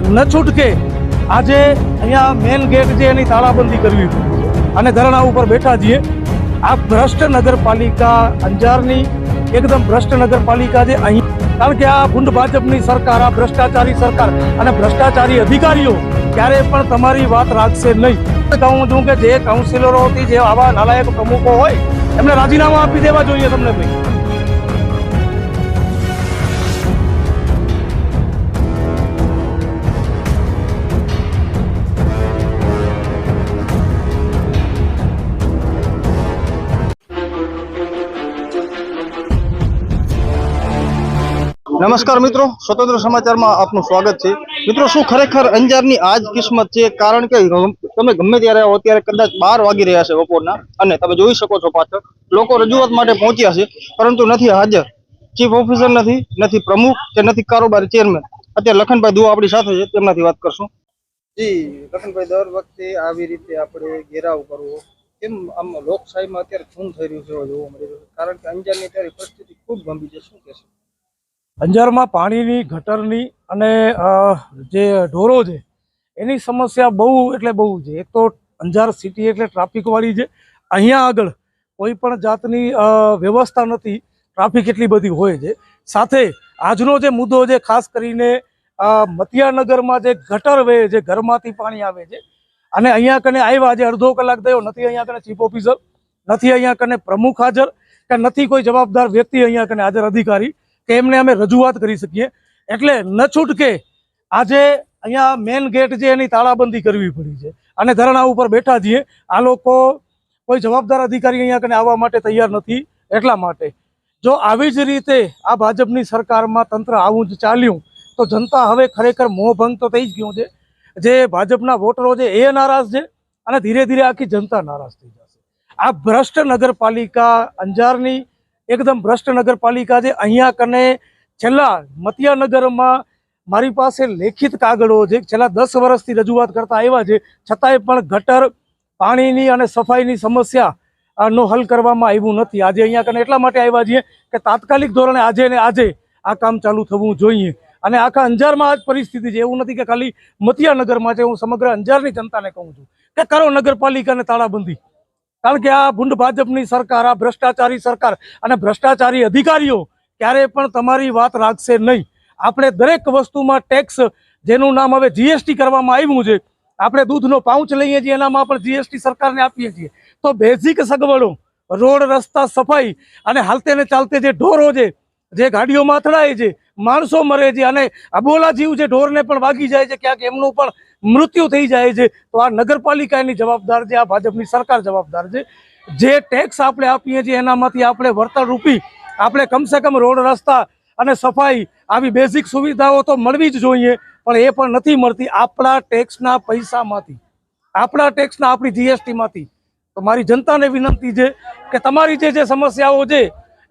ન છૂટકે આજે અહીંયા મેન ગેટ છે એની તાળાબંધી કરવી અને ધરણા ઉપર બેઠા છીએ. આ ભ્રષ્ટ નગરપાલિકા અંજારની એકદમ ભ્રષ્ટ નગરપાલિકા છે અહીં કારણ કે આ ભૂંડ ભાજપની સરકાર, આ ભ્રષ્ટાચારી સરકાર અને ભ્રષ્ટાચારી અધિકારીઓ ક્યારે પણ તમારી વાત રાખશે નહીં. કહું છું કે જે કાઉન્સિલરોથી જે આવા નાલાયક પ્રમુખો હોય, એમને રાજીનામા આપી દેવા જોઈએ તમને ભાઈ. નમસ્કાર મિત્રો, સ્વતંત્ર સમાચારમાં આપનું સ્વાગત છે. મિત્રો, શું ખરેખર અંજારની આજ કિસ્મત છે? કારણ કે તમે ગમે ત્યારે આવો, ત્યારે કદાચ બાર વાગી રહ્યા છે બપોરના, અને તમે જોઈ શકો છો પાછળ, લોકો રજૂઆત માટે પહોંચ્યા છે, પરંતુ નથી હાજર. ચીફ ઓફિસર નથી નથી પ્રમુખ, કે નથી કારોબારી ચેરમેન અત્યારે લખનભાઈ દુઆ આપણી સાથે છે, તેમનાથી વાત કરશું. જી, લખનભાઈ, દર વખતે આવી રીતે આપણે ઘેરાવ કરવો, કેમ આમ લોકશાહીમાં અત્યારે ખૂન થઈ રહ્યું છે, જોવા મળી રહ્યું કારણ કે અંજારની અત્યારે પરિસ્થિતિ ખૂબ ગંભીર છે, શું કહેશો? અંજારમાં પાણીની, ગટરની અને જે ઢોરો છે, એની સમસ્યા બહુ એટલે બહુ છે. એક તો અંજાર સિટી એટલે ટ્રાફિકવાળી છે. અહીંયા આગળ કોઈ પણ જાતની વ્યવસ્થા નથી. ટ્રાફિક એટલી બધી હોય છે. સાથે આજનો જે મુદ્દો છે, ખાસ કરીને મતિયાનગરમાં જે ગટર વહે છે, ઘરમાંથી પાણી આવે છે, અને અહીંયા કને આવ્યા આજે અડધો કલાક થયો, નથી અહીંયા કને ચીફ ઓફિસર, નથી અહીંયા કને પ્રમુખ હાજર, કે નથી કોઈ જવાબદાર વ્યક્તિ અહીંયા કને હાજર અધિકારી. કે એમને અમે રજૂઆત કરી શકીએ. એટલે ન છૂટકે આજે અહીંયા મેન ગેટ છે એની તાળાબંધી કરવી પડી છે. અને ધરણા ઉપર બેઠા છીએ. આ લોકો કોઈ જવાબદાર અધિકારી અહીંયા કને આવવા માટે તૈયાર નથી એટલા માટે. જો આવી જ રીતે આ ભાજપની સરકારમાં તંત્ર આવું જ ચાલ્યું, તો જનતા હવે ખરેખર મોહભંગ તો થઈ જ ગયું છે. જે ભાજપના વોટરો છે એ નારાજ છે અને ધીરે ધીરે આખી જનતા નારાજ થઈ જશે. આ ભ્રષ્ટ નગરપાલિકા અંજારની એકદમ ભ્રષ્ટ નગરપાલિકા છે. અહીંયા કને છેલ્લા મતિયાનગરમાં મારી પાસે લેખિત કાગળો છે. છેલ્લા દસ વર્ષથી રજૂઆત કરતા આવ્યા છે. છતાંય પણ ગટર પાણીની અને સફાઈની સમસ્યા નો હલ કરવામાં આવ્યું નથી. આજે અહીંયા કને એટલા માટે આવ્યા છીએ કે તાત્કાલિક ધોરણે આજે ને આજે આ કામ ચાલુ થવું જોઈએ. અને આખા અંજારમાં આ જ પરિસ્થિતિ છે. એવું નથી કે ખાલી મતિયાનગરમાં છે. હું સમગ્ર અંજારની જનતાને કહું છું કે કરો નગરપાલિકાને તાળાબંધી. કારણ કે આ ભૂંડ ભાજપની સરકાર, આ ભ્રષ્ટાચારી સરકાર અને ભ્રષ્ટાચારી અધિકારીઓ ક્યારે પણ તમારી વાત રાખશે નહીં. આપણે દરેક વસ્તુમાં ટેક્સ, જેનું નામ હવે જીએસટી કરવામાં આવ્યું છે, આપણે દૂધનો પાઉચ લઈએ છીએ, એનામાં પણ જીએસટી સરકારને આપીએ છીએ. તો બેઝિક સગવડો, રોડ, રસ્તા, સફાઈ અને હાલતે ને ચાલતે જે ઢોરો છે, જે ગાડીઓમાં અથડાય છે માણસો મરે છે અને અબોલા જીવ છે ઢોરને પણ વાગી જાય છે, ક્યાંક એમનું પણ મૃત્યુ થઈ જાય છે. તો આ નગરપાલિકાની જવાબદાર છે, આ ભાજપની સરકાર જવાબદાર છે. જે ટેક્સ આપણે આપીએ છીએ, એનામાંથી આપણે વળતર રૂપી આપણે કમસે કમ રોડ રસ્તા અને સફાઈ આવી બેઝિક સુવિધાઓ તો મળવી જ જોઈએ, પણ એ પણ નથી મળતી આપણા ટેક્સના પૈસામાંથી. આપણા ટેક્સના આપણી જીએસટીમાંથી તો મારી જનતાને વિનંતી છે કે તમારી જે જે સમસ્યાઓ છે,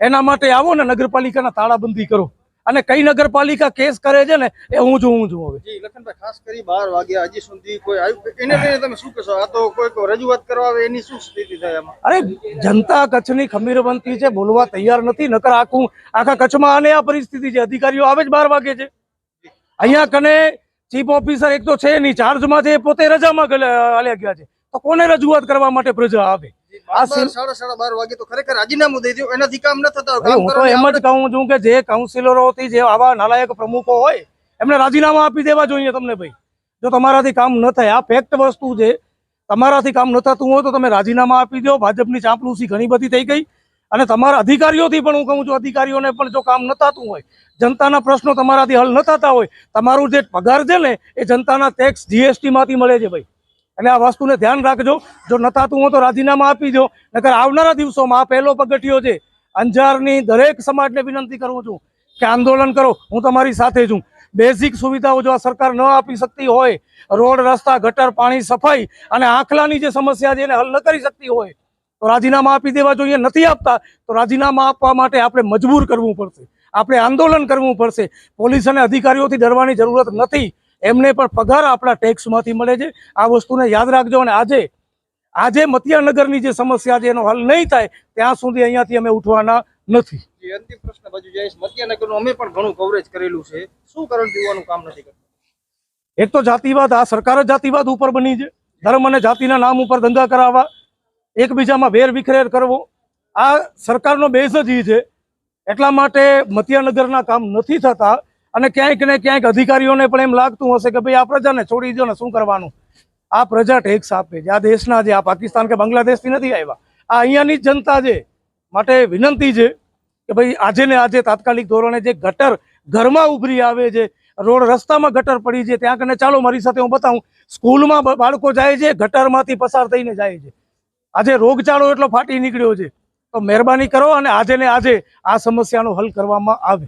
એના માટે આવો ને નગરપાલિકાના તાળાબંધી કરો. અને કઈ નગરપાલિકા કેસ કરે છે ને એ હું જોઉં છું હવે. જી લખનભાઈ ખાસ કરી બાર વાગ્યા હજી સુધી કોઈ આવ્યું એને લઈને તમે શું કહેશો? આ તો કોઈ કોઈ રજૂઆત કરવા આવે એની શું સ્થિતિ થાય આમાં? અરે જનતા કચ્છની ખમીર બનતી છે બોલવા તૈયાર નથી નકર આખું આખા કચ્છમાં આને આ પરિસ્થિતિ છે. અધિકારીઓ આવે જ બાર વાગે છે. અહીંયા કને ચીફ ઓફિસર એક તો છે નહીં ચાર્જમાં છે પોતે રજામાં હાલ્યા ગયા છે. તો કોને રજૂઆત કરવા માટે પ્રજા આવે? બાર બાર, સાડા સાડા બાર વાગે તો ખરેખર રાજીનામું દઈ દો એનાથી કામ ન થતા હોય. અરે કામ હું તો એમ જ કહું છું કે જે કાઉન્સિલરોથી જે આવા નાલાયક પ્રમુખો હોય એમને રાજીનામા આપી દેવા જોઈએ તમને ભાઈ. જો તમારાથી કામ ન થાય આ ફેક્ટ વસ્તુ છે. તમારાથી કામ ન થતું હોય તો તમે રાજીનામા આપી દો. ભાજપની ચાંપલુસી ઘણી બધી થઈ ગઈ. અને તમારા અધિકારીઓથી પણ હું કહું છું અધિકારીઓને પણ જો કામ ન થતું હોય જનતાના પ્રશ્નો તમારાથી હલ ન થતા હોય તમારું જે પગાર છે ને એ જનતાના ટેક્સ જીએસટી માંથી મળે છે ભાઈ. એટલે આ વસ્તુને ધ્યાન રાખજો. જો ન થતું હોય તો રાજીનામા આપી દો નકર આવનારા દિવસોમાં આ પહેલો પગથિયો છે, અંજારની દરેક સમાજને વિનંતી કરું છું કે આંદોલન કરો. હું તમારી સાથે છું. બેઝિક સુવિધાઓ જો આ સરકાર ન આપી શકતી હોય, રોડ, રસ્તા, ગટર, પાણી, સફાઈ અને આંખલાની જે સમસ્યા છે એને હલ ન કરી શકતી હોય, તો રાજીનામા આપી દેવા જોઈએ. નથી આપતા, તો રાજીનામા આપવા માટે આપણે મજબૂર કરવું પડશે. આપણે આંદોલન કરવું પડશે. પોલીસ અને અધિકારીઓથી ડરવાની જરૂરત નથી. એમને પણ પગાર આપણા ટેક્સમાંથી મળે છે. આ વસ્તુને યાદ રાખજો અને આજે આજે મતિયાનગરની જે સમસ્યા છે એનો હલ નહીં થાય ત્યાં સુધી અહીંયાથી અમે ઉઠવાના નથી. જી, અંતિમ પ્રશ્ન બાજુ જઈશ મતિયાનગરનું અમે પણ ઘણું કવરેજ કરેલું છે. શું કારણ જોવાનું કામ નથી કરતું? એક તો જાતિવાદ આ સરકાર જ જાતિવાદ ઉપર બની છે. ધર્મ અને જાતિના નામ ઉપર દંગા કરાવવા એકબીજામાં વેર વિખરેર કરવો. આ સરકારનો બેઝ જ એ છે. એટલા માટે મતિયાનગરના કામ નથી થતા. અને ક્યાંક ને ક્યાંક અધિકારીઓને પણ એમ લાગતું હશે કે ભાઈ આ પ્રજાને છોડી દો ને શું કરવાનું? આ પ્રજા ટેક્સ આપે છે. આ દેશના જે, આ પાકિસ્તાન કે બાંગ્લાદેશથી નથી આવ્યા. આ અહીંયાની જનતા છે. માટે વિનંતી છે કે ભાઈ આજે ને આજે તાત્કાલિક ધોરણે જે ગટર ઘરમાં ઉભરી આવે છે, રોડ રસ્તામાં ગટર પડી છે, ત્યાં કને ચાલો મારી સાથે હું બતાવું. સ્કૂલમાં બાળકો જાય છે, ગટરમાંથી પસાર થઈને જાય છે. આજે રોગચાળો એટલો ફાટી નીકળ્યો છે. તો મહેરબાની કરો અને આજે ને આજે આ સમસ્યાનો હલ કરવામાં આવે.